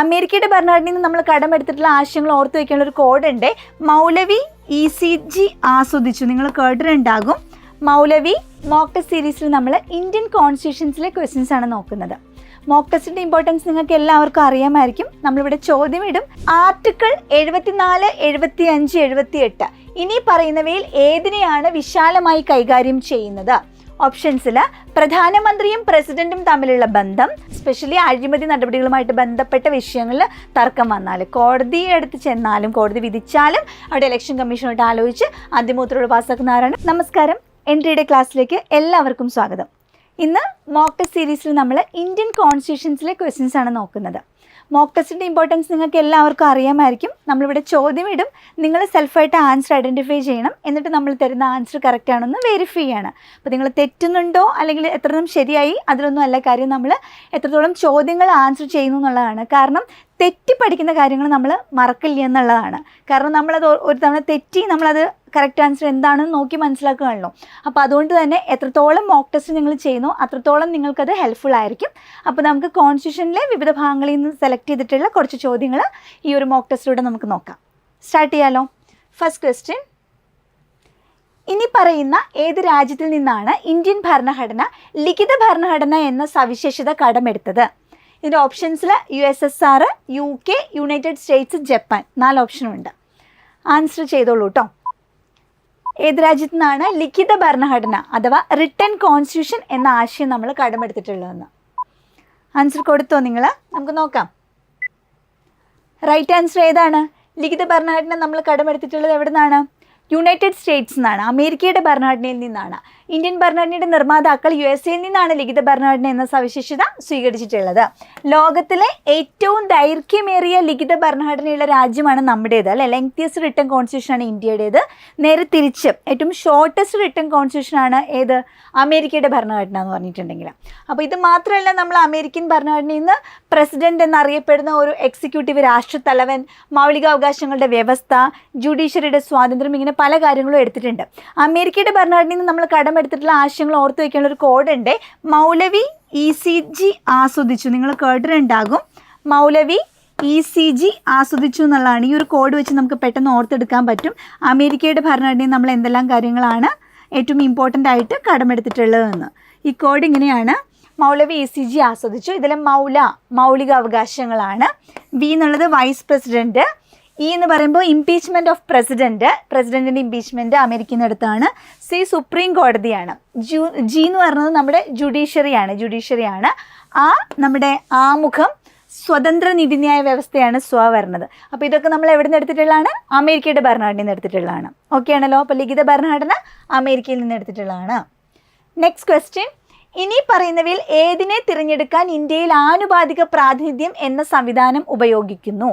അമേരിക്കയുടെ ഭരണഘടനയിൽ നിന്ന് നമ്മൾ കടമെടുത്തിട്ടുള്ള ആശയങ്ങൾ ഓർത്തു വെക്കാനുള്ള ഒരു കോഡുണ്ട്. മൗലവി ഇ സി ജി ആസ്വദിച്ചു. നിങ്ങൾ കേട്ടിട്ടുണ്ടാകും. മൗലവി മോക്ക് ടെസ്റ്റ് സീരീസിൽ നമ്മൾ ഇന്ത്യൻ കോൺസ്റ്റിറ്റ്യൂഷൻസിലെ ക്വസ്റ്റ്യൻസ് ആണ് നോക്കുന്നത്. മോക്ക് ടെസ്റ്റിന്റെ ഇമ്പോർട്ടൻസ് നിങ്ങൾക്ക് എല്ലാവർക്കും അറിയാമായിരിക്കും. നമ്മളിവിടെ ചോദ്യം ഇടും. ആർട്ടിക്കിൾ എഴുപത്തിനാല് എഴുപത്തി അഞ്ച് എഴുപത്തി എട്ട് ഇനി പറയുന്നവയിൽ ഏതിനെയാണ് വിശാലമായി കൈകാര്യം ചെയ്യുന്നത്? ഓപ്ഷൻസിൽ പ്രധാനമന്ത്രിയും പ്രസിഡന്റും തമ്മിലുള്ള ബന്ധം സ്പെഷ്യലി അഴിമതി നടപടികളുമായിട്ട് ബന്ധപ്പെട്ട വിഷയങ്ങളിൽ തർക്കം വന്നാൽ കോടതി അടുത്ത് ചെന്നാലും കോടതി വിധിച്ചാലും അവിടെ ഇലക്ഷൻ കമ്മീഷനോട്ട് ആലോചിച്ച് അന്തിമൂത്രോട് പാസ്സാക്കുന്നവരാണ് നമസ്കാരം. എൻട്രിയുടെ ക്ലാസ്സിലേക്ക് എല്ലാവർക്കും സ്വാഗതം. ഇന്ന് മോക്ക് സീരീസിൽ നമ്മൾ ഇന്ത്യൻ കോൺസ്റ്റിറ്റ്യൂഷൻസിലെ ക്വസ്റ്റ്യൻസ് ആണ് നോക്കുന്നത്. മോക്ക് ടെസ്റ്റിന്റെ ഇമ്പോർട്ടൻസ് നിങ്ങൾക്ക് എല്ലാവർക്കും അറിയാമായിരിക്കും. നമ്മളിവിടെ ചോദ്യം ഇടും. നിങ്ങൾ സെൽഫായിട്ട് ആൻസർ ഐഡന്റിഫൈ ചെയ്യണം. എന്നിട്ട് നമ്മൾ തരുന്ന ആൻസർ കറക്റ്റ് ആണെന്ന് വെരിഫൈ ചെയ്യണം. അപ്പോൾ നിങ്ങൾ തെറ്റുന്നുണ്ടോ? അല്ലെങ്കിൽ എത്രത്തോളം ശരിയായി? അതിലൊന്നും അല്ല കാര്യം. നമ്മൾ എത്രത്തോളം ചോദ്യങ്ങൾ ആൻസർ ചെയ്യുന്നു എന്നുള്ളതാണ്. കാരണം തെറ്റി പഠിക്കുന്ന കാര്യങ്ങൾ നമ്മൾ മറക്കില്ല എന്നുള്ളതാണ്. കാരണം നമ്മളത് ഒരു തവണ തെറ്റി നമ്മളത് കറക്റ്റ് ആൻസർ എന്താണെന്ന് നോക്കി മനസ്സിലാക്കുകയാണല്ലോ. അപ്പോൾ അതുകൊണ്ട് തന്നെ എത്രത്തോളം മോക്ക് ടെസ്റ്റ് നിങ്ങൾ ചെയ്യുന്നു അത്രത്തോളം നിങ്ങൾക്കത് ഹെൽപ്ഫുൾ ആയിരിക്കും. അപ്പോൾ നമുക്ക് കോൺസ്റ്റിറ്റ്യൂഷനിലെ വിവിധ ഭാഗങ്ങളിൽ നിന്ന് സെലക്ട് ചെയ്തിട്ടുള്ള കുറച്ച് ചോദ്യങ്ങൾ ഈ ഒരു മോക്ക് ടെസ്റ്റിലൂടെ നമുക്ക് നോക്കാം. സ്റ്റാർട്ട് ചെയ്യാലോ. ഫസ്റ്റ് ക്വസ്റ്റ്യൻ ഇനി പറയുന്ന ഏത് രാജ്യത്തിൽ നിന്നാണ് ഇന്ത്യൻ ഭരണഘടന ലിഖിത ഭരണഘടന എന്ന സവിശേഷത കടമെടുത്തത്? ഇതിന്റെ ഓപ്ഷൻസിൽ U S S R U K United States Japan നാല് ഓപ്ഷനും ഉണ്ട്. ആൻസർ ചെയ്തോളൂ കേട്ടോ ഏത് രാജ്യത്തു നിന്നാണ് ലിഖിത ഭരണഘടന അഥവാ റിട്ടേൺ കോൺസ്റ്റിറ്റ്യൂഷൻ എന്ന ആശയം നമ്മൾ കടമെടുത്തിട്ടുള്ളതെന്ന്? ആൻസർ കൊടുത്തോ നിങ്ങൾ നമുക്ക് നോക്കാം. റൈറ്റ് ആൻസർ ഏതാണ്? ലിഖിത ഭരണഘടന നമ്മൾ കടമെടുത്തിട്ടുള്ളത് എവിടെ നിന്നാണ് യുണൈറ്റഡ് സ്റ്റേറ്റ്സ് നിന്നാണ്. അമേരിക്കയുടെ ഭരണഘടനയിൽ നിന്നാണ്. ഇന്ത്യൻ ഭരണഘടനയുടെ നിർമ്മാതാക്കൾ യു എസ് എയിൽ നിന്നാണ് ലിഖിത ഭരണഘടന എന്ന സവിശേഷത സ്വീകരിച്ചിട്ടുള്ളത്. ലോകത്തിലെ ഏറ്റവും ദൈർഘ്യമേറിയ ലിഖിത ഭരണഘടനയുള്ള രാജ്യമാണ് നമ്മുടേത് അല്ലെ? ലെങ്തിയസ്റ്റ് റിട്ടേൺ കോൺസ്റ്റിറ്റ്യൂഷൻ ആണ് ഇന്ത്യയുടേത്. നേരെ തിരിച്ച് ഏറ്റവും ഷോർട്ടസ്റ്റ് റിട്ടേൺ കോൺസ്റ്റിറ്റ്യൂഷൻ ആണ് ഏത്? അമേരിക്കയുടെ ഭരണഘടന എന്ന് പറഞ്ഞിട്ടുണ്ടെങ്കിൽ. അപ്പോൾ ഇത് മാത്രമല്ല നമ്മൾ അമേരിക്കൻ ഭരണഘടനയിൽ നിന്ന് പ്രസിഡന്റ് എന്നറിയപ്പെടുന്ന ഒരു എക്സിക്യൂട്ടീവ് രാഷ്ട്രത്തലവൻ മൗലികാവകാശങ്ങളുടെ വ്യവസ്ഥ ജുഡീഷ്യറിയുടെ സ്വാതന്ത്ര്യം ഇങ്ങനെ പല കാര്യങ്ങളും എടുത്തിട്ടുണ്ട്. അമേരിക്കയുടെ ഭരണഘടനയിൽ നിന്ന് നമ്മൾ കടമെടുത്തിട്ടുള്ള ആശയങ്ങൾ ഓർത്ത് വയ്ക്കാനുള്ള ഒരു കോഡ് ഉണ്ട് മൗലവി ഇ സി ജി ആസ്വദിച്ചു. നിങ്ങൾ കേട്ടിട്ടുണ്ടാകും. മൗലവി ഇ സി ജി ആസ്വദിച്ചു എന്നുള്ളതാണ് ഈ ഒരു കോഡ് വെച്ച് നമുക്ക് പെട്ടെന്ന് ഓർത്തെടുക്കാൻ പറ്റും. അമേരിക്കയുടെ ഭരണഘടനയിൽ നമ്മൾ എന്തെല്ലാം കാര്യങ്ങളാണ് ഏറ്റവും ഇമ്പോർട്ടന്റ് ആയിട്ട് കടമെടുത്തിട്ടുള്ളതെന്ന്. ഈ കോഡ് ഇങ്ങനെയാണ്. മൗലവി ഇ സി ജി ആസ്വദിച്ചു. ഇതിലെ മൗല മൗലിക അവകാശങ്ങളാണ് വി എന്നുള്ളത് വൈസ് പ്രസിഡന്റ് ഇ എന്ന് പറയുമ്പോൾ ഇംപീച്ച്മെന്റ് ഓഫ് പ്രസിഡന്റ് പ്രസിഡന്റിന്റെ ഇംപീച്ച്മെന്റ് അടുത്താണ് സി സുപ്രീം കോടതിയാണ്. ജു ജി എന്ന് പറയുന്നത് നമ്മുടെ ജുഡീഷ്യറിയാണ് ജുഡീഷ്യറിയാണ്. ആ നമ്മുടെ ആമുഖം സ്വതന്ത്ര നീതിന്യായ വ്യവസ്ഥയാണ് സ്വ വരുന്നത് അപ്പോൾ ഇതൊക്കെ നമ്മൾ എവിടെ നിന്ന് എടുത്തിട്ടുള്ളതാണ്? അമേരിക്കയുടെ ഭരണഘടനയിൽ നിന്ന് എടുത്തിട്ടുള്ളതാണ്. ഓക്കെ ആണല്ലോ? അപ്പോൾ ലിഖിത ഭരണഘടന അമേരിക്കയിൽ നിന്ന് എടുത്തിട്ടുള്ളതാണ്. നെക്സ്റ്റ് ക്വസ്റ്റ്യൻ ഇനി പറയുന്നവയിൽ ഏതിനെ തിരഞ്ഞെടുക്കാൻ ഇന്ത്യയിൽ ആനുപാതിക പ്രാതിനിധ്യം എന്ന സംവിധാനം ഉപയോഗിക്കുന്നു?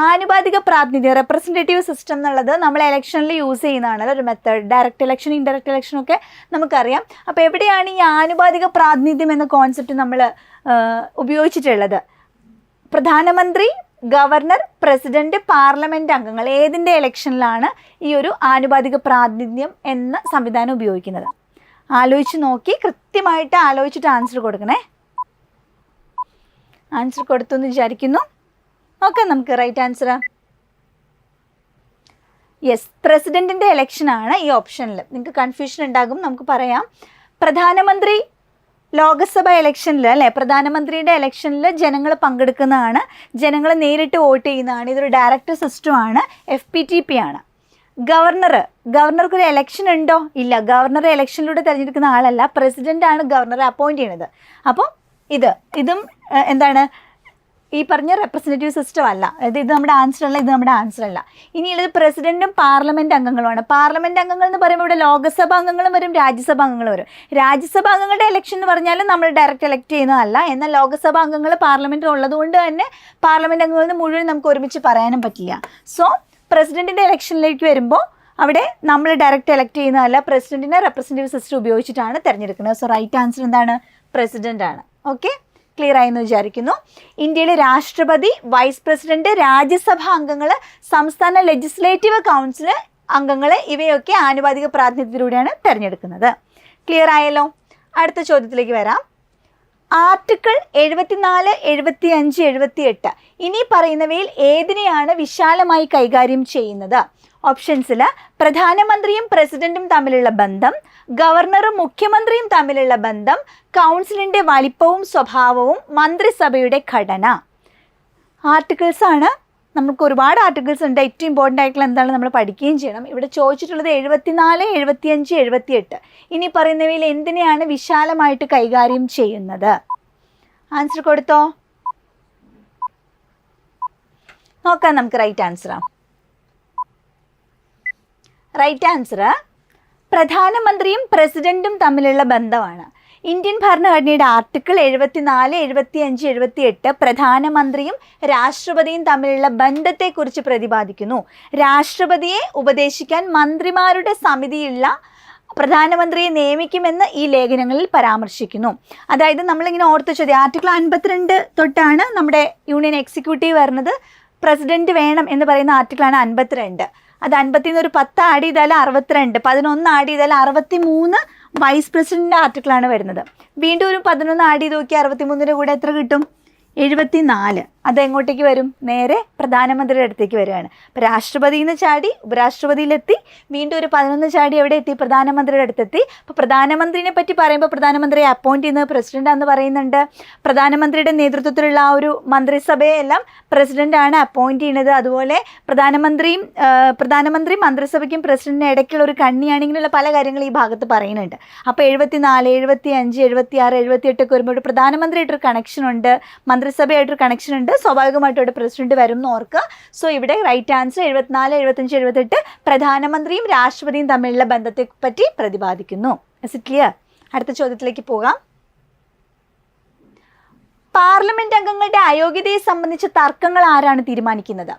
ആനുപാതിക പ്രാതിനിധ്യം റെപ്രസെന്റേറ്റീവ് സിസ്റ്റം എന്നുള്ളത് നമ്മൾ ഇലക്ഷനിൽ യൂസ് ചെയ്യുന്നതാണ്. ഒരു method direct election indirect election ഒക്കെ നമുക്കറിയാം. അപ്പോൾ എവിടെയാണ് ഈ ആനുപാതിക പ്രാതിനിധ്യം എന്ന കോൺസെപ്റ്റ് നമ്മൾ ഉപയോഗിച്ചിട്ടുള്ളത്? പ്രധാനമന്ത്രി ഗവർണർ പ്രസിഡന്റ് പാർലമെന്റ് അംഗങ്ങൾ ഏതിന്റെ ഇലക്ഷനിലാണ് ഈ ഒരു ആനുപാതിക പ്രാതിനിധ്യം എന്ന സംവിധാനം ഉപയോഗിക്കുന്നത്? ആലോചിച്ച് നോക്കി കൃത്യമായിട്ട് ആലോചിച്ചിട്ട് ആൻസർ കൊടുക്കണേ. ആൻസർ കൊടുത്തു എന്ന് വിചാരിക്കുന്നു. നോക്കാം നമുക്ക് റൈറ്റ് ആൻസർ യെസ് പ്രസിഡന്റിന്റെ ഇലക്ഷനാണ് ഈ ഓപ്ഷനിൽ നിങ്ങൾക്ക് കൺഫ്യൂഷൻ ഉണ്ടാകും നമുക്ക് പറയാം. പ്രധാനമന്ത്രി ലോക്സഭ ഇലക്ഷനിൽ അല്ലേ? പ്രധാനമന്ത്രിയുടെ ഇലക്ഷനിൽ ജനങ്ങൾ പങ്കെടുക്കുന്നതാണ്. ജനങ്ങൾ നേരിട്ട് വോട്ട് ചെയ്യുന്നതാണ്. ഇതൊരു ഡയറക്റ്റ് സിസ്റ്റമാണ് എഫ് പി ടി പി ആണ്. ഗവർണർ ഗവർണർക്ക് ഒരു ഇലക്ഷൻ ഉണ്ടോ? ഇല്ല ഗവർണർ ഇലക്ഷനിലൂടെ തിരഞ്ഞെടുക്കുന്ന ആളല്ല പ്രസിഡന്റ് ആണ് ഗവർണറെ അപ്പോയിന്റ് ചെയ്യുന്നത് അപ്പോൾ ഇത് ഇതും എന്താണ്? ഈ പറഞ്ഞ റെപ്രസെന്റേറ്റീവ് സിസ്റ്റം അല്ല. അതായത് ഇത് നമ്മുടെ ആൻസർ അല്ല ഇത് നമ്മുടെ ആൻസർ അല്ല. ഇനിയുള്ളത് പ്രസിഡന്റും പാർലമെന്റ് അംഗങ്ങളുമാണ്. പാർലമെന്റ് അംഗങ്ങൾ എന്ന് പറയുമ്പോൾ ഇവിടെ ലോകസഭാ അംഗങ്ങളും വരും രാജ്യസഭാ അംഗങ്ങളും വരും. രാജ്യസഭാ അംഗങ്ങളുടെ ഇലക്ഷൻ എന്ന് പറഞ്ഞാൽ നമ്മൾ ഡയറക്റ്റ് ഇലക്ട് ചെയ്യുന്നതല്ല. എന്നാൽ ലോകസഭാ അംഗങ്ങൾ പാർലമെന്റിൽ ഉള്ളതുകൊണ്ട് തന്നെ പാർലമെന്റ് നിന്ന് മുഴുവൻ നമുക്ക് ഒരുമിച്ച് പറയാനും പറ്റില്ല. സോ പ്രസിഡന്റിന്റെ ഇലക്ഷനിലേക്ക് വരുമ്പോൾ അവിടെ നമ്മൾ ഡയറക്റ്റ് ഇലക്ട് ചെയ്യുന്നതല്ല പ്രസിഡന്റിനെ റെപ്രസെന്റേറ്റീവ് സിസ്റ്റം ഉപയോഗിച്ചിട്ടാണ് തിരഞ്ഞെടുക്കുന്നത്. സോ റൈറ്റ് ആൻസർ എന്താണ്? പ്രസിഡന്റ് ആണ്. ഓക്കെ ക്ലിയർ ആയി എന്ന് വിചാരിക്കുന്നു. ഇന്ത്യയിലെ രാഷ്ട്രപതി വൈസ് പ്രസിഡന്റ് രാജ്യസഭാ അംഗങ്ങൾ സംസ്ഥാന ലെജിസ്ലേറ്റീവ് കൗൺസിൽ അംഗങ്ങൾ ഇവയൊക്കെ ആനുപാതിക പ്രാതിനിധ്യത്തിലൂടെയാണ് തിരഞ്ഞെടുക്കുന്നത്. ക്ലിയർ ആയല്ലോ? അടുത്ത ചോദ്യത്തിലേക്ക് വരാം. ആർട്ടിക്കിൾ എഴുപത്തിനാല് എഴുപത്തി അഞ്ച് എഴുപത്തി എട്ട് ഇനി പറയുന്നവയിൽ ഏതിനെയാണ് വിശാലമായി കൈകാര്യം ചെയ്യുന്നത്? ഓപ്ഷൻസിൽ പ്രധാനമന്ത്രിയും പ്രസിഡന്റും തമ്മിലുള്ള ബന്ധം ഗവർണറും മുഖ്യമന്ത്രിയും തമ്മിലുള്ള ബന്ധം കൗൺസിലിന്റെ വലിപ്പവും സ്വഭാവവും മന്ത്രിസഭയുടെ ഘടന. ആർട്ടിക്കിൾസ് ആണ് നമുക്ക് ഒരുപാട് ആർട്ടിക്കിൾസ് ഉണ്ട്. ഏറ്റവും ഇമ്പോർട്ടന്റ് ആയിട്ടുള്ള എന്താണ് നമ്മൾ പഠിക്കുകയും ചെയ്യണം. ഇവിടെ ചോദിച്ചിട്ടുള്ളത് എഴുപത്തിനാല് എഴുപത്തിയഞ്ച് എഴുപത്തിയെട്ട്. ഇനി പറയുന്നവയിൽ എന്തിനെയാണ് വിശാലമായിട്ട് കൈകാര്യം ചെയ്യുന്നത്? ആൻസർ കൊടുത്തോ? നോക്കാം നമുക്ക് റൈറ്റ് ആൻസറാ റൈറ്റ് ആൻസർ പ്രധാനമന്ത്രിയും പ്രസിഡന്റും തമ്മിലുള്ള ബന്ധമാണ്. ഇന്ത്യൻ ഭരണഘടനയുടെ ആർട്ടിക്കിൾ എഴുപത്തിനാല് എഴുപത്തി അഞ്ച് എഴുപത്തി എട്ട് പ്രധാനമന്ത്രിയും രാഷ്ട്രപതിയും തമ്മിലുള്ള ബന്ധത്തെക്കുറിച്ച് പ്രതിപാദിക്കുന്നു. രാഷ്ട്രപതിയെ ഉപദേശിക്കാൻ മന്ത്രിമാരുടെ സമിതിയുള്ള പ്രധാനമന്ത്രിയെ നിയമിക്കുമെന്ന് ഈ ലേഖനങ്ങളിൽ പരാമർശിക്കുന്നു. അതായത് നമ്മളിങ്ങനെ ഓർത്ത് ചോദ്യം ആർട്ടിക്കിൾ അൻപത്തിരണ്ട് തൊട്ടാണ് നമ്മുടെ യൂണിയൻ എക്സിക്യൂട്ടീവ് വരുന്നത്. പ്രസിഡന്റ് വേണം എന്ന് പറയുന്ന ആർട്ടിക്കിളാണ് അൻപത്തിരണ്ട്. അത് അൻപത്തിന്ന് ഒരു പത്ത് ആഡ് ചെയ്താൽ അറുപത്തിരണ്ട് പതിനൊന്ന് ആഡ് ചെയ്താൽ അറുപത്തി മൂന്ന് വൈസ് പ്രസിഡന്റിന്റെ ആർട്ടിക്കിളാണ് വരുന്നത്. വീണ്ടും ഒരു പതിനൊന്ന് ആഡ് ചെയ്ത് നോക്കിയാൽ അറുപത്തി മൂന്നിന്റെ കൂടെ എത്ര കിട്ടും? എഴുപത്തി നാല് അത് എങ്ങോട്ടേക്ക് വരും? നേരെ പ്രധാനമന്ത്രിയുടെ അടുത്തേക്ക് വരികയാണ്. അപ്പോൾ രാഷ്ട്രപതിയിൽ നിന്ന് ചാടി ഉപരാഷ്ട്രപതിയിലെത്തി. വീണ്ടും ഒരു പതിനൊന്ന് ചാടി എവിടെ എത്തി പ്രധാനമന്ത്രിയുടെ അടുത്തെത്തി. അപ്പോൾ പ്രധാനമന്ത്രിനെ പറ്റി പറയുമ്പോൾ പ്രധാനമന്ത്രിയെ അപ്പോയിന്റ് ചെയ്യുന്നത് പ്രസിഡന്റാന്ന് പറയുന്നുണ്ട്. പ്രധാനമന്ത്രിയുടെ നേതൃത്വത്തിലുള്ള ആ ഒരു മന്ത്രിസഭയെ എല്ലാം പ്രസിഡന്റാണ് അപ്പോയിന്റ് ചെയ്യുന്നത്. അതുപോലെ പ്രധാനമന്ത്രിയും പ്രധാനമന്ത്രി മന്ത്രിസഭയ്ക്കും പ്രസിഡന്റിന് ഇടയ്ക്കുള്ള ഒരു കണ്ണിയാണ് ഇങ്ങനെയുള്ള പല കാര്യങ്ങളും ഈ ഭാഗത്ത് പറയുന്നുണ്ട്. അപ്പോൾ എഴുപത്തി നാല് എഴുപത്തി അഞ്ച് എഴുപത്തി ആറ് എഴുപത്തി എട്ടൊക്കെ വരുമ്പോൾ പ്രധാനമന്ത്രിയായിട്ടൊരു കണക്ഷൻ ഉണ്ട്. മന്ത്രിസഭയായിട്ടൊരു കണക്ഷൻ ഉണ്ട്. സ്വാഭാവികമായിട്ടും അവിടെ പ്രസിഡന്റ് വരും എന്ന് ഓർക്കുക. സോ ഇവിടെ റൈറ്റ് ആൻസർ എഴുപത്തിനാല് എഴുപത്തഞ്ച് എഴുപത്തെട്ട് പ്രധാനമന്ത്രിയും രാഷ്ട്രപതിയും തമ്മിലുള്ള ബന്ധത്തെ പറ്റി പ്രതിപാദിക്കുന്നു ഇറ്റ് ക്ലിയർ അടുത്ത ചോദ്യത്തിലേക്ക് പോകാം. പാർലമെന്റ് അംഗങ്ങളുടെ അയോഗ്യതയെ സംബന്ധിച്ച തർക്കങ്ങൾ ആരാണ് തീരുമാനിക്കുന്നത്?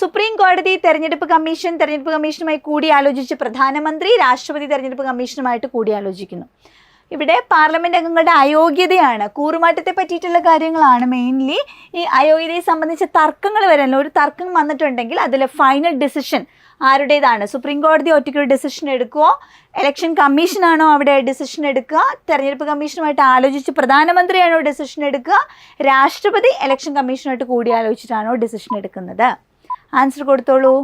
സുപ്രീം കോടതി തെരഞ്ഞെടുപ്പ് കമ്മീഷൻ തെരഞ്ഞെടുപ്പ് കമ്മീഷനുമായി കൂടിയാലോചിച്ച് പ്രധാനമന്ത്രി രാഷ്ട്രപതി തെരഞ്ഞെടുപ്പ് കമ്മീഷനുമായിട്ട് കൂടിയാലോചിക്കുന്നു. ഇവിടെ പാർലമെന്റ് അംഗങ്ങളുടെ അയോഗ്യതയാണ്. കൂറുമാറ്റത്തെ പറ്റിയിട്ടുള്ള കാര്യങ്ങളാണ് മെയിൻലി ഈ അയോഗ്യതയെ സംബന്ധിച്ച തർക്കങ്ങൾ വരാനല്ലോ ഒരു തർക്കം വന്നിട്ടുണ്ടെങ്കിൽ അതിൽ ഫൈനൽ ഡിസിഷൻ ആരുടേതാണ്? സുപ്രീം കോടതി ഒറ്റയ്ക്ക് ഒരു ഡിസിഷൻ എടുക്കുമോ ഇലക്ഷൻ കമ്മീഷനാണോ അവിടെ ഡിസിഷൻ എടുക്കുക? തെരഞ്ഞെടുപ്പ് കമ്മീഷനുമായിട്ട് ആലോചിച്ച് പ്രധാനമന്ത്രിയാണോ ഡിസിഷൻ എടുക്കുക? രാഷ്ട്രപതി ഇലക്ഷൻ കമ്മീഷനുമായിട്ട് കൂടിയാലോചിച്ചിട്ടാണോ ഡിസിഷൻ എടുക്കുന്നത്? ആൻസർ കൊടുത്തോളൂ.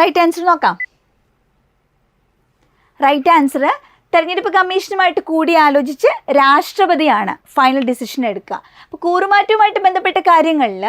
റൈറ്റ് ആൻസർ നോക്കാം. റൈറ്റ് ആൻസർ തെരഞ്ഞെടുപ്പ് കമ്മീഷനുമായിട്ട് കൂടി ആലോചിച്ച് രാഷ്ട്രപതിയാണ് ഫൈനൽ ഡിസിഷൻ എടുക്കുക. അപ്പോൾ കൂറുമാറ്റവുമായിട്ട് ബന്ധപ്പെട്ട കാര്യങ്ങളിൽ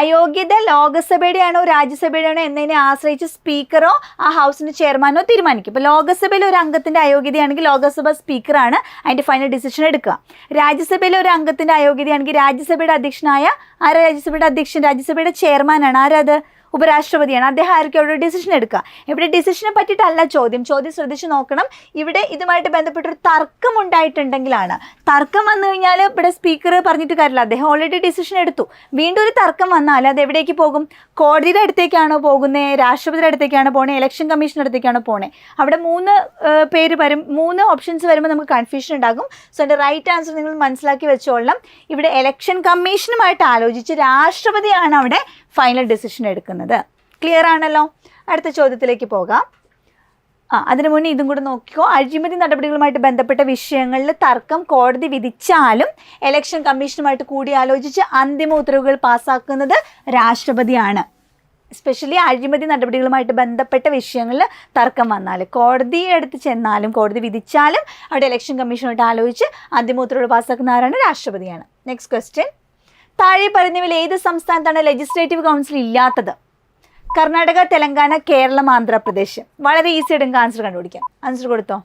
അയോഗ്യത ലോകസഭയുടെയാണോ രാജ്യസഭയുടെയാണോ എന്നതിനെ ആശ്രയിച്ച് സ്പീക്കറോ ആ ഹൗസിന്റെ ചെയർമാനോ തീരുമാനിക്കും. ഇപ്പോൾ ലോകസഭയിൽ ഒരു അംഗത്തിന്റെ അയോഗ്യതയാണെങ്കിൽ ലോകസഭ സ്പീക്കറാണ് അതിന്റെ ഫൈനൽ ഡിസിഷൻ എടുക്കുക. രാജ്യസഭയിലെ ഒരു അംഗത്തിന്റെ അയോഗ്യതയാണെങ്കിൽ രാജ്യസഭയുടെ അധ്യക്ഷനായ ആരാ രാജ്യസഭയുടെ അധ്യക്ഷൻ? രാജ്യസഭയുടെ ചെയർമാനാണ്. ആരത്? ഉപരാഷ്ട്രപതിയാണ്. അദ്ദേഹം ആയിരിക്കും അവിടെ ഡിസിഷൻ എടുക്കുക. ഇവിടെ ഡിസിഷനെ പറ്റിയിട്ടല്ല ചോദ്യം. ചോദ്യം ശ്രദ്ധിച്ച് നോക്കണം. ഇവിടെ ഇതുമായിട്ട് ബന്ധപ്പെട്ടൊരു തർക്കം ഉണ്ടായിട്ടുണ്ടെങ്കിലാണ്. തർക്കം വന്നു കഴിഞ്ഞാൽ ഇവിടെ സ്പീക്കർ പറഞ്ഞിട്ട് കാര്യമില്ല. അദ്ദേഹം ഓൾറെഡി ഡിസിഷൻ എടുത്തു. വീണ്ടും ഒരു തർക്കം വന്നാൽ അത് എവിടേക്ക് പോകും? കോടതിയുടെ അടുത്തേക്കാണോ പോകുന്നത് രാഷ്ട്രപതിയുടെ അടുത്തേക്കാണോ പോണേ? ഇലക്ഷൻ കമ്മീഷന്റെ അടുത്തേക്കാണോ പോണേ? അവിടെ മൂന്ന് പേര് വരും. മൂന്ന് ഓപ്ഷൻസ് വരുമ്പോൾ നമുക്ക് കൺഫ്യൂഷൻ ഉണ്ടാകും. സോ എന്റെ റൈറ്റ് ആൻസർ നിങ്ങൾ മനസ്സിലാക്കി വെച്ചോളാം ഇവിടെ ഇലക്ഷൻ കമ്മീഷനുമായിട്ട് ആലോചിച്ച് രാഷ്ട്രപതിയാണ് അവിടെ ഫൈനൽ ഡിസിഷൻ എടുക്കുന്നത്. ക്ലിയർ ആണല്ലോ? അടുത്ത ചോദ്യത്തിലേക്ക് പോകാം. ആ അതിനു മുന്നേ ഇതും കൂടെ നോക്കിക്കോ. അഴിമതി നടപടികളുമായിട്ട് ബന്ധപ്പെട്ട വിഷയങ്ങളിൽ തർക്കം കോടതി വിധിച്ചാലും ഇലക്ഷൻ കമ്മീഷനുമായിട്ട് കൂടിയാലോചിച്ച് അന്തിമ ഉത്തരവുകൾ പാസ്സാക്കുന്നത് രാഷ്ട്രപതിയാണ്. എസ്പെഷ്യലി അഴിമതി നടപടികളുമായിട്ട് ബന്ധപ്പെട്ട വിഷയങ്ങളിൽ തർക്കം വന്നാൽ കോടതിയെ അടുത്ത് ചെന്നാലും കോടതി വിധിച്ചാലും അവിടെ ഇലക്ഷൻ കമ്മീഷനുമായിട്ട് ആലോചിച്ച് അന്തിമ ഉത്തരവുകൾ പാസ്സാക്കുന്ന ആരാണ് രാഷ്ട്രപതിയാണ്. നെക്സ്റ്റ് ക്വസ്റ്റ്യൻ താഴെ പറഞ്ഞവയിൽ ഏത് സംസ്ഥാനത്താണ് ലെജിസ്ലേറ്റീവ് കൗൺസിൽ ഇല്ലാത്തത്? കർണാടക തെലങ്കാന കേരളം ആന്ധ്രാപ്രദേശ്. വളരെ ഈസി ആയിട്ട് ആൻസർ കണ്ടുപിടിക്കാം. ആൻസർ കൊടുത്തോ?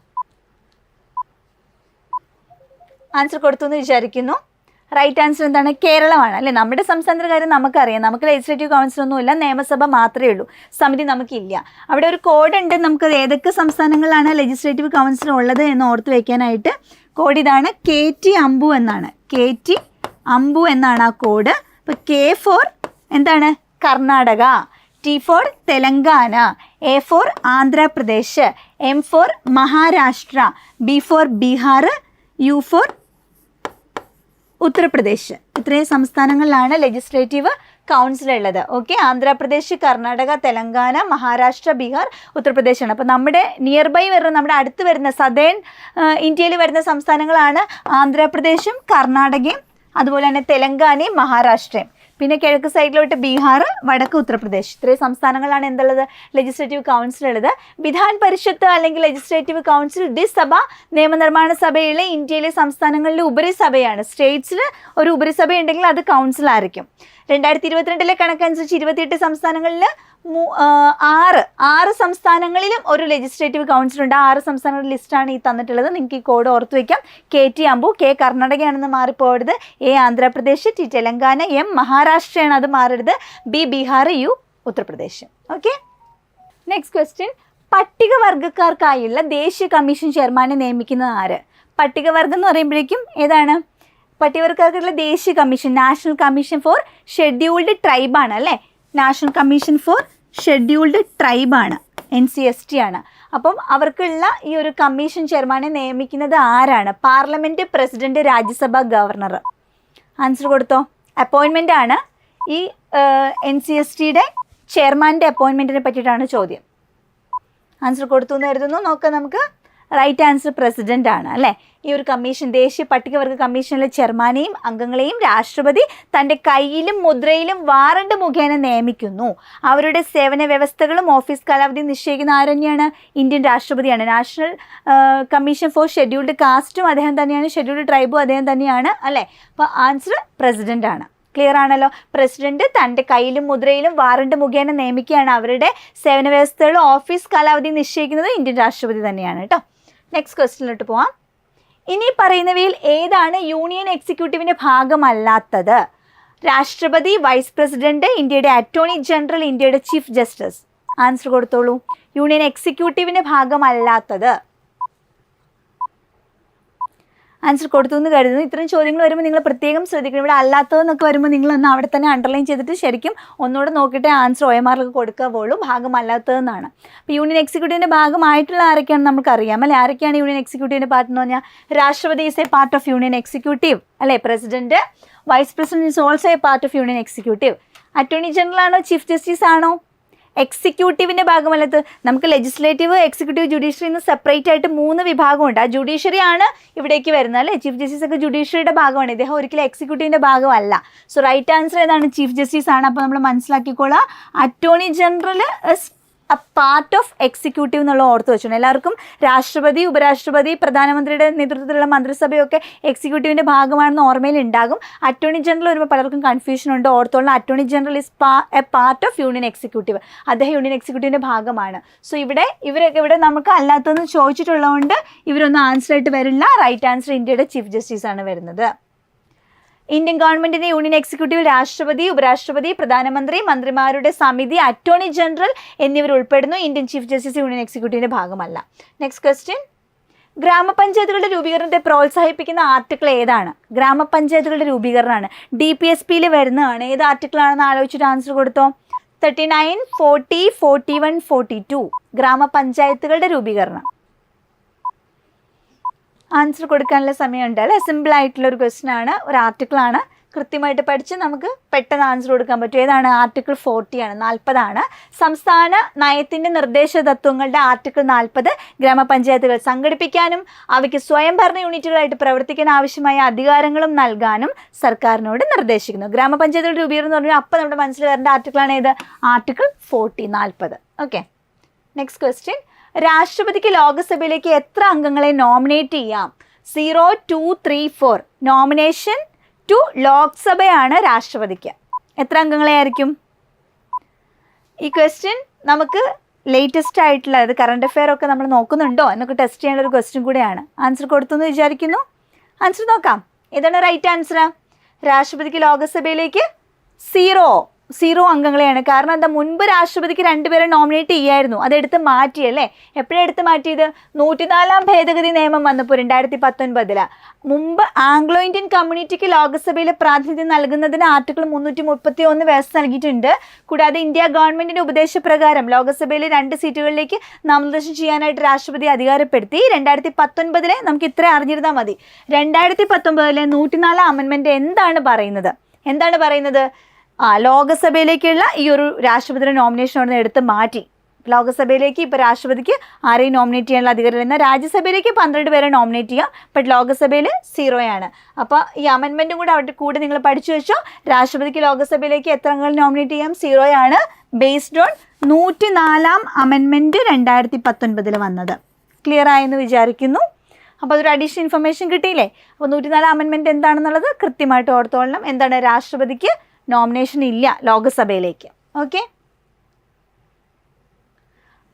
ആൻസർ കൊടുത്തു എന്ന് വിചാരിക്കുന്നു. റൈറ്റ് ആൻസർ എന്താണ്? കേരളമാണ്. അല്ലേ? നമ്മുടെ സംസ്ഥാനത്തിന്റെ കാര്യം നമുക്കറിയാം. നമുക്ക് ലെജിസ്ലേറ്റീവ് കൗൺസിൽ ഒന്നുമില്ല നിയമസഭ മാത്രമേ ഉള്ളൂ. സമിതി നമുക്കില്ല. അവിടെ ഒരു കോഡ് ഉണ്ട്. നമുക്ക് ഏതൊക്കെ സംസ്ഥാനങ്ങളിലാണ് ലെജിസ്ലേറ്റീവ് കൗൺസിൽ ഉള്ളത് എന്ന് ഓർത്ത് വെക്കാനായിട്ട് കോഡ് ഇതാണ് കെ ടി അമ്പു എന്നാണ്. കെ ടി അമ്പു എന്നാണ് ആ കോഡ്. അപ്പോൾ കെ ഫോർ എന്താണ്? Karnataka. T for Telangana. A for Andhra Pradesh. M for Maharashtra. B for Bihar. U for Uttar Pradesh. ഇത്രയും സംസ്ഥാനങ്ങളിലാണ് ലെജിസ്ലേറ്റീവ് കൗൺസിൽ ഉള്ളത്. ഓക്കെ ആന്ധ്രാപ്രദേശ് കർണാടക തെലങ്കാന മഹാരാഷ്ട്ര ബീഹാർ ഉത്തർപ്രദേശാണ് അപ്പോൾ നമ്മുടെ നിയർ ബൈ വരുന്ന നമ്മുടെ അടുത്ത് വരുന്ന സദേൺ ഇന്ത്യയിൽ വരുന്ന സംസ്ഥാനങ്ങളാണ് ആന്ധ്രാപ്രദേശും കർണാടകയും അതുപോലെ തന്നെ തെലങ്കാനയും മഹാരാഷ്ട്രയും. പിന്നെ കിഴക്ക് സൈഡിലോട്ട് ബീഹാർ വടക്ക് ഉത്തർപ്രദേശ്. ഇത്രയും സംസ്ഥാനങ്ങളാണ് എന്തുള്ളത്? ലെജിസ്ലേറ്റീവ് കൗൺസിൽ ഉള്ളത്. വിധാൻ പരിഷത്ത് അല്ലെങ്കിൽ ലെജിസ്ലേറ്റീവ് കൗൺസിൽ ദിസ് സഭ നിയമനിർമ്മാണ സഭയിലെ ഇന്ത്യയിലെ സംസ്ഥാനങ്ങളിലെ ഉപരിസഭയാണ്. സ്റ്റേറ്റ്സിൽ ഒരു ഉപരിസഭ ഉണ്ടെങ്കിൽ അത് കൗൺസിലായിരിക്കും രണ്ടായിരത്തി ഇരുപത്തിരണ്ടിലെ കണക്കനുസരിച്ച് ഇരുപത്തിയെട്ട് സംസ്ഥാനങ്ങളിൽ ആറ് ആറ് സംസ്ഥാനങ്ങളിലും ഒരു ലെജിസ്ലേറ്റീവ് കൗൺസിൽ ഉണ്ട്. ആറ് സംസ്ഥാനങ്ങളുടെ ലിസ്റ്റാണ് ഈ തന്നിട്ടുള്ളത്. നിങ്ങൾക്ക് ഈ കോഡ് ഓർത്ത് വയ്ക്കാം കെ ടി അമ്പു കെ കർണാടകയാണെന്ന് മാറിപ്പോകരുത് A Andhra Pradesh T Telangana M മഹാരാഷ്ട്രയാണ് അത് മാറരുത് B Bihar U Uttar Pradesh. Okay next question പട്ടികവർഗക്കാർക്കായുള്ള ദേശീയ കമ്മീഷൻ ചെയർമാനെ നിയമിക്കുന്നത് ആര്? പട്ടികവർഗം എന്ന് പറയുമ്പോഴേക്കും ഏതാണ്? പട്ടികവർഗക്കാർക്കുള്ള ദേശീയ commission national commission for scheduled ട്രൈബാണ് അല്ലേ? നാഷണൽ കമ്മീഷൻ ഫോർ ഷെഡ്യൂൾഡ് ട്രൈബാണ് എൻ സി എസ് ടി ആണ്. അപ്പം അവർക്കുള്ള ഈ ഒരു കമ്മീഷൻ ചെയർമാനെ നിയമിക്കുന്നത് ആരാണ്? Parliament president Rajya Sabha governor. Answer കൊടുത്തോ? അപ്പോയിൻമെന്റ് ആണ്. ഈ എൻ സി എസ് ടിയുടെ ചെയർമാന്റെ അപ്പോയിൻമെന്റിനെ പറ്റിയിട്ടാണ് ചോദ്യം. ആൻസർ കൊടുത്തു എന്ന് കരുതുന്നു. നോക്കാം നമുക്ക്. റൈറ്റ് ആൻസർ പ്രസിഡന്റ് ആണ് അല്ലേ? ഈ ഒരു കമ്മീഷൻ ദേശീയ പട്ടികവർഗ കമ്മീഷനിലെ ചെയർമാനെയും അംഗങ്ങളെയും രാഷ്ട്രപതി തന്റെ കയ്യിലും മുദ്രയിലും വാറണ്ട് മുഖേന നിയമിക്കുന്നു. അവരുടെ സേവന വ്യവസ്ഥകളും ഓഫീസ് കാലാവധി നിശ്ചയിക്കുന്ന ആര് തന്നെയാണ് ഇന്ത്യൻ രാഷ്ട്രപതിയാണ് നാഷണൽ കമ്മീഷൻ ഫോർ ഷെഡ്യൂൾഡ് കാസ്റ്റും അദ്ദേഹം തന്നെയാണ് ഷെഡ്യൂൾഡ് ട്രൈബും അദ്ദേഹം തന്നെയാണ് അല്ലേ? അപ്പോൾ ആൻസർ പ്രസിഡന്റ് ആണ്. ക്ലിയർ ആണല്ലോ? പ്രസിഡന്റ് തന്റെ കയ്യിലും മുദ്രയിലും വാറണ്ട് മുഖേന നിയമിക്കുകയാണ്. അവരുടെ സേവന വ്യവസ്ഥകളും ഓഫീസ് കാലാവധി നിശ്ചയിക്കുന്നത് ഇന്ത്യൻ രാഷ്ട്രപതി തന്നെയാണ് കേട്ടോ? നെക്സ്റ്റ് ക്വസ്റ്റ്യനിലോട്ട് പോവാം. ഇനി പറയുന്നവയിൽ ഏതാണ് യൂണിയൻ എക്സിക്യൂട്ടീവിന്റെ ഭാഗമല്ലാത്തത്? രാഷ്ട്രപതി വൈസ് പ്രസിഡന്റ് ഇന്ത്യയുടെ അറ്റോർണി ജനറൽ ഇന്ത്യയുടെ ചീഫ് ജസ്റ്റിസ്. ആൻസർ കൊടുത്തോളൂ. യൂണിയൻ എക്സിക്യൂട്ടീവിന്റെ ഭാഗമല്ലാത്തത്. ആൻസർ കൊടുത്തു എന്ന് കരുതുന്നു. ഇത്തരം ചോദ്യങ്ങൾ വരുമ്പോൾ നിങ്ങൾ പ്രത്യേകം ശ്രദ്ധിക്കണം. ഇവിടെ അല്ലാത്തതെന്നൊക്കെ വരുമ്പോൾ നിങ്ങൾ ഒന്ന് അവിടെ തന്നെ അണ്ടർലൈൻ ചെയ്തിട്ട് ശരിക്കും ഒന്നുകൂടെ നോക്കിയിട്ട് ആൻസർ ഒ എം ആറിലൊക്കെ കൊടുക്കാവുള്ളൂ ഭാഗമല്ലാത്തതെന്നാണ് അപ്പോൾ യൂണിയൻ എക്സിക്യൂട്ടീവിന്റെ ഭാഗമായിട്ടുള്ള ആരൊക്കെയാണ് നമുക്കറിയാം അല്ലെ? ആരൊക്കെയാണ് യൂണിയൻ എക്സിക്യൂട്ടീവിന്റെ പാർട്ട് എന്ന് പറഞ്ഞാൽ രാഷ്ട്രപതി is a part of union executive അല്ലേ? President vice president is also a part of union executive attorney general ആണോ? ചീഫ് ജസ്റ്റിസ് ആണോ? എക്സിക്യൂട്ടീവിന്റെ ഭാഗമല്ലത്. നമുക്ക് ലെജിസ്ലേറ്റീവ് എക്സിക്യൂട്ടീവ് ജുഡീഷ്യറി എന്ന് സെപ്പറേറ്റ് ആയിട്ട് മൂന്ന് വിഭാഗമുണ്ട്. ആ ജുഡീഷ്യറി ആണ് ഇവിടേക്ക് വരുന്നത് അല്ലേ? ചീഫ് ജസ്റ്റിസ് ഒക്കെ ജുഡീഷ്യറിയുടെ ഭാഗമാണ്. ഇദ്ദേഹം ഒരിക്കലും എക്സിക്യൂട്ടീവിന്റെ ഭാഗമല്ല. സോ റൈറ്റ് ആൻസർ ഏതാണ് ചീഫ് ജസ്റ്റിസ് ആണ്. അപ്പോൾ നമ്മൾ മനസ്സിലാക്കിക്കോളാം. Attorney general a part of executive എന്നുള്ള ഓർത്ത് വെച്ചോണം. എല്ലാവർക്കും രാഷ്ട്രപതി ഉപരാഷ്ട്രപതി പ്രധാനമന്ത്രിയുടെ നേതൃത്വത്തിലുള്ള മന്ത്രിസഭയൊക്കെ എക്സിക്യൂട്ടീവിന്റെ ഭാഗമാണെന്ന് ഓർമ്മയിൽ ഉണ്ടാകും. അറ്റോർണി ജനറൽ വരുമ്പോൾ പലർക്കും കൺഫ്യൂഷൻ ഉണ്ട്. ഓർത്തോളം attorney general is a part of union executive അദ്ദേഹം യൂണിയൻ എക്സിക്യൂട്ടീവിന്റെ ഭാഗമാണ്. സോ ഇവിടെ ഇവരൊക്കെ ഇവിടെ നമുക്ക് അല്ലാത്തതെന്ന് ചോദിച്ചിട്ടുള്ളതുകൊണ്ട് ഇവരൊന്നും ആൻസർ ആയിട്ട് വരില്ല. റൈറ്റ് ആൻസർ ഇന്ത്യയുടെ ചീഫ് ജസ്റ്റിസ് ആണ് വരുന്നത്. ഇന്ത്യൻ ഗവൺമെന്റിന്റെ യൂണിയൻ എക്സിക്യൂട്ടീവ് രാഷ്ട്രപതി ഉപരാഷ്ട്രപതി പ്രധാനമന്ത്രി മന്ത്രിമാരുടെ സമിതി അറ്റോർണി ജനറൽ എന്നിവർ ഉൾപ്പെടുന്നു. ഇന്ത്യൻ ചീഫ് ജസ്റ്റിസ് യൂണിയൻ എക്സിക്യൂട്ടീവിന്റെ ഭാഗമല്ല. നെക്സ്റ്റ് ക്വസ്റ്റ്യൻ ഗ്രാമപഞ്ചായത്തുകളുടെ രൂപീകരണത്തെ പ്രോത്സാഹിപ്പിക്കുന്ന ആർട്ടിക്കിൾ ഏതാണ്? ഗ്രാമപഞ്ചായത്തുകളുടെ രൂപീകരണമാണ് ഡി പി എസ് പിയിൽ വരുന്നതാണ്. ഏത് ആർട്ടിക്കിൾ ആണെന്ന് ആലോചിച്ചിട്ട് ആൻസർ കൊടുത്തോ? Thirty nine forty forty one forty two ഗ്രാമപഞ്ചായത്തുകളുടെ രൂപീകരണം. ആൻസർ കൊടുക്കാനുള്ള സമയമുണ്ട് അല്ലേ? സിമ്പിൾ ആയിട്ടുള്ള ഒരു ക്വസ്റ്റ്യൻ ആണ്. ഒരു ആർട്ടിക്കിൾ ആണ്. കൃത്യമായിട്ട് പഠിച്ച് നമുക്ക് പെട്ടെന്ന് ആൻസർ കൊടുക്കാൻ പറ്റും. ഏതാണ്? ആർട്ടിക്കിൾ ഫോർട്ടി ആണ്. നാൽപ്പതാണ് സംസ്ഥാന നയത്തിന്റെ നിർദ്ദേശ തത്വങ്ങളുടെ ആർട്ടിക്കിൾ നാൽപ്പത് ഗ്രാമപഞ്ചായത്തുകൾ സംഘടിപ്പിക്കാനും അവയ്ക്ക് സ്വയംഭരണ യൂണിറ്റുകളായിട്ട് പ്രവർത്തിക്കാൻ ആവശ്യമായ അധികാരങ്ങളും നൽകാനും സർക്കാരിനോട് നിർദ്ദേശിക്കുന്നു. ഗ്രാമപഞ്ചായത്തുകൾ രൂപീകരണം എന്ന് പറഞ്ഞാൽ അപ്പം നമ്മുടെ മനസ്സിൽ വരേണ്ട ആർട്ടിക്കിളാണ് ഏത്? ആർട്ടിക്കിൾ ഫോർട്ടി നാൽപ്പത് ഓക്കെ നെക്സ്റ്റ് ക്വസ്റ്റ്യൻ രാഷ്ട്രപതിക്ക് ലോക്സഭയിലേക്ക് എത്ര അംഗങ്ങളെ നോമിനേറ്റ് ചെയ്യാം? Zero two three four nomination to ലോക്സഭയാണ് രാഷ്ട്രപതിക്ക്. എത്ര അംഗങ്ങളെ ആയിരിക്കും? ഈ ക്വസ്റ്റ്യൻ നമുക്ക് ലേറ്റസ്റ്റ് ആയിട്ടുള്ള അത് കറണ്ട് അഫെയർ ഒക്കെ നമ്മൾ നോക്കുന്നുണ്ടോ? എന്നൊക്കെ ടെസ്റ്റ് ചെയ്യാനുള്ള ഒരു ക്വസ്റ്റ്യൻ കൂടെയാണ്. ആൻസർ കൊടുത്തു എന്ന് വിചാരിക്കുന്നു. ആൻസർ നോക്കാം. ഏതാണ് റൈറ്റ് ആൻസർ രാഷ്ട്രപതിക്ക് ലോകസഭയിലേക്ക് സീറോ സീറോ അംഗങ്ങളെയാണ്. കാരണം എന്താ മുൻപ് രാഷ്ട്രപതിക്ക് രണ്ടുപേരെ നോമിനേറ്റ് ചെയ്യായിരുന്നു. അതെടുത്ത് മാറ്റി അല്ലേ എപ്പോഴെടുത്ത് മാറ്റിയത്? നൂറ്റിനാലാം ഭേദഗതി നിയമം വന്നപ്പോൾ രണ്ടായിരത്തി പത്തൊൻപതിൽ മുമ്പ് ആംഗ്ലോ ഇന്ത്യൻ കമ്മ്യൂണിറ്റിക്ക് ലോക്സഭയിൽ പ്രാതിനിധ്യം നൽകുന്നതിന് ആർട്ടിക്കിൾ മുന്നൂറ്റി മുപ്പത്തി ഒന്ന് വ്യവസ്ഥ നൽകിയിട്ടുണ്ട്. കൂടാതെ ഇന്ത്യ ഗവൺമെന്റിന്റെ ഉപദേശപ്രകാരം ലോകസഭയിലെ രണ്ട് സീറ്റുകളിലേക്ക് നാമനിർദ്ദേശം ചെയ്യാനായിട്ട് രാഷ്ട്രപതി അധികാരപ്പെടുത്തി. രണ്ടായിരത്തി പത്തൊൻപതിലെ നമുക്ക് ഇത്ര അറിഞ്ഞിരുന്നാൽ മതി. രണ്ടായിരത്തി പത്തൊൻപതിലെ നൂറ്റിനാലാം അമൻമെന്റ് എന്താണ് പറയുന്നത്? എന്താണ് പറയുന്നത്? ആ ലോകസഭയിലേക്കുള്ള ഈ ഒരു രാഷ്ട്രപതിയുടെ നോമിനേഷൻ അവിടെ എടുത്ത് മാറ്റി. ലോകസഭയിലേക്ക് ഇപ്പോൾ രാഷ്ട്രപതിക്ക് ആരെയും നോമിനേറ്റ് ചെയ്യാനുള്ള അധികാരം എന്നാൽ രാജ്യസഭയിലേക്ക് പന്ത്രണ്ട് പേരെ നോമിനേറ്റ് ചെയ്യാം. ബട്ട് ലോകസഭയിൽ സീറോയാണ് അപ്പോൾ ഈ അമെൻമെന്റും കൂടെ അവിടെ കൂടെ നിങ്ങൾ പഠിച്ചു വെച്ചോ. രാഷ്ട്രപതിക്ക് ലോകസഭയിലേക്ക് എത്ര അംഗങ്ങൾ നോമിനേറ്റ് ചെയ്യാം? സീറോയാണ് ബേസ്ഡ് ഓൺ നൂറ്റി നാലാം അമെൻമെന്റ് രണ്ടായിരത്തി പത്തൊൻപതിൽ വന്നത്. ക്ലിയർ ആയെന്ന് വിചാരിക്കുന്നു. അപ്പോൾ അതൊരു അഡീഷണൽ ഇൻഫർമേഷൻ കിട്ടിയില്ലേ? അപ്പോൾ നൂറ്റിനാല് അമെൻമെന്റ് എന്താണെന്നുള്ളത് കൃത്യമായിട്ട് ഓർത്തോളണം. എന്താണ് രാഷ്ട്രപതിക്ക് നോമിനേഷൻ ഇല്ല ലോകസഭയിലേക്ക്. Okay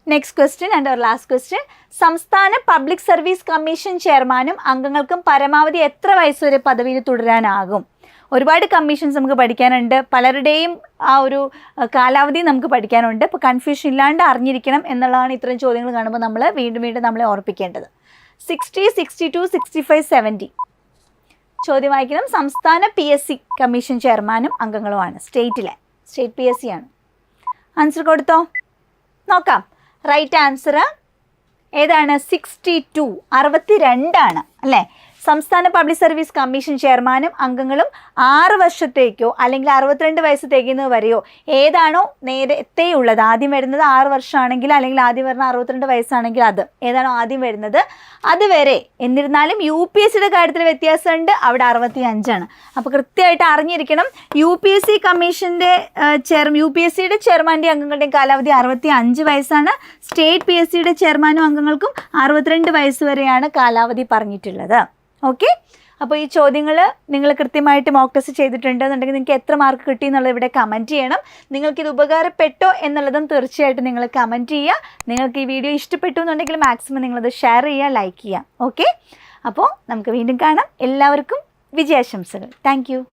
next question and our last question സംസ്ഥാന പബ്ലിക് സർവീസ് കമ്മീഷൻ ചെയർമാനും അംഗങ്ങൾക്കും പരമാവധി എത്ര വയസ്സ് വരെ പദവിയിൽ തുടരാനാകും? ഒരുപാട് കമ്മീഷൻസ് നമുക്ക് പഠിക്കാനുണ്ട്. പലരുടെയും ആ ഒരു കാലാവധി നമുക്ക് പഠിക്കാനുണ്ട്. ഇപ്പോൾ കൺഫ്യൂഷൻ ഇല്ലാണ്ട് അറിഞ്ഞിരിക്കണം എന്നുള്ളതാണ് ഇത്തരം ചോദ്യങ്ങൾ കാണുമ്പോൾ നമ്മൾ വീണ്ടും വീണ്ടും നമ്മളെ ഓർപ്പിക്കേണ്ടത്. Sixty sixty two sixty five seventy ചോദ്യം വായിക്കണം. സംസ്ഥാന പി എസ് സി കമ്മീഷൻ ചെയർമാനും അംഗങ്ങളുമാണ്. സ്റ്റേറ്റിലെ സ്റ്റേറ്റ് പി എസ് സി ആണ്. ആൻസർ കൊടുത്തോ? നോക്കാം. റൈറ്റ് ആൻസർ ഏതാണ്? സിക്സ്റ്റി ടു അറുപത്തി രണ്ടാണ് അല്ലേ? സംസ്ഥാന പബ്ലിക് സർവീസ് കമ്മീഷൻ ചെയർമാനും അംഗങ്ങളും ആറ് വർഷത്തേക്കോ അല്ലെങ്കിൽ അറുപത്തിരണ്ട് വയസ്സ് തികയുന്നത് വരെയോ ഏതാണോ നേരത്തെ ഉള്ളത്? ആദ്യം വരുന്നത് ആറ് വർഷമാണെങ്കിൽ അല്ലെങ്കിൽ ആദ്യം വരുന്ന അറുപത്തിരണ്ട് വയസ്സാണെങ്കിൽ അത്. ഏതാണോ ആദ്യം വരുന്നത്? അതുവരെ എന്നിരുന്നാലും യു പി എസ് സിയുടെ കാര്യത്തിൽ വ്യത്യാസമുണ്ട്. അവിടെ അറുപത്തി അഞ്ചാണ് അപ്പോൾ കൃത്യമായിട്ട് അറിഞ്ഞിരിക്കണം. യു പി എസ് സി കമ്മീഷന്റെ ചെയർ യു പി എസ് സിയുടെ ചെയർമാന്റെ അംഗങ്ങളുടെയും കാലാവധി അറുപത്തി അഞ്ച് വയസ്സാണ് സ്റ്റേറ്റ് പി എസ് സിയുടെ ചെയർമാനും അംഗങ്ങൾക്കും അറുപത്തിരണ്ട് വയസ്സ് വരെയാണ് കാലാവധി പറഞ്ഞിട്ടുള്ളത്. ഓക്കെ? അപ്പോൾ ഈ ചോദ്യങ്ങൾ നിങ്ങൾ കൃത്യമായിട്ട് മോക്ക് ടെസ്റ്റ് ചെയ്തിട്ടുണ്ടെന്നുണ്ടെങ്കിൽ നിങ്ങൾക്ക് എത്ര മാർക്ക് കിട്ടി എന്നുള്ളത് ഇവിടെ കമന്റ് ചെയ്യണം. നിങ്ങൾക്ക് ഇത് ഉപകാരപ്പെട്ടോ എന്നുള്ളതും തീർച്ചയായിട്ടും നിങ്ങൾ കമന്റ് ചെയ്യുക. നിങ്ങൾക്ക് ഈ വീഡിയോ ഇഷ്ടപ്പെട്ടു എന്നുണ്ടെങ്കിൽ മാക്സിമം നിങ്ങളത് ഷെയർ ചെയ്യുക ലൈക്ക് ചെയ്യുക. ഓക്കെ? അപ്പോൾ നമുക്ക് വീണ്ടും കാണാം. എല്ലാവർക്കും വിജയാശംസകൾ. താങ്ക്